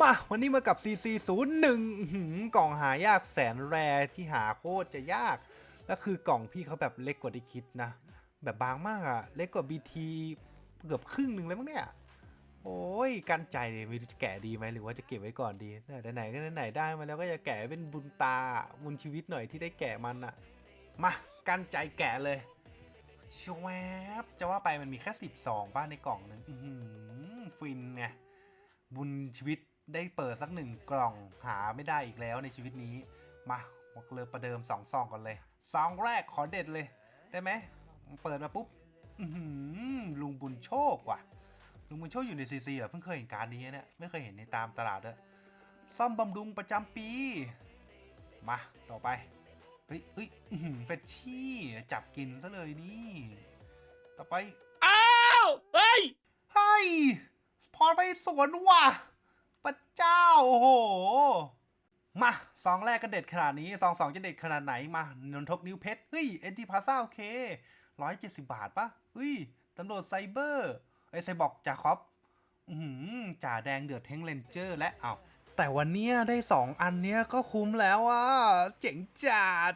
มาวันนี้มากับ CC01 อื้อหือกล่องหายากแสนแรที่หาโคตรจะยาก แล้วคือกล่องพี่เขาแบบเล็กกว่าที่คิดนะ แบบบางมากอะเล็กกว่า BT เกือบครึ่งหนึ่งเลยมั้งเนี่ย โอ้ยกันใจเลยไม่รู้จะแกะดีไหมหรือว่าจะเก็บไว้ก่อนดีเนี่ยไหนๆก็ไหนๆได้มาแล้วก็จะแกะเป็นบุญตาบุญชีวิตหน่อยที่ได้แกะมันอะมากันใจแกะเลยชวบจะว่าไปมันมีแค่ 12บ้านในกล่องนึงฟินไงบุญชีวิต ได้เปิดสักหนึ่งกล่องหาไม่ได้อีกแล้วในชีวิตนี้ มาบอกเลยประเดิมสองซองก่อนเลยซองแรกขอเด็ดเลย ได้ไหมเปิดมาปุ๊บลุงบุญโชคว่ะ ลุงบุญโชคอยู่ในซีซีเหรอเพิ่งเคยเห็นการนี้เนี่ยไม่เคยเห็นในตามตลาดด้วยซ่อมบำรุงประจำปี มาต่อไปเฮ้ยเฮ้ยเฟชชี่จับกินซะเลยนี่ ต่อไป อ้าว เฮ้ย เฮ้ย พอไปสวนว่ะ พระเจ้าโอ้โห มาซองแรกก็เด็ดขนาดนี้ซองสองจะเด็ดขนาดไหนมานนทกนิ้วเพชรเฮ้ยเอ็นทีพาซ่าโอเคร้อยเจ็ดสิบาทปะเฮ้ยตำรวจไซเบอร์ไอไซบอกจ่าคอปอือหือจ่าแดงเดือดเทงเลนเจอร์และเอาแต่วันนี้ได้สองอันเนี้ยก็คุ้มแล้วอะ เจ๋งจัด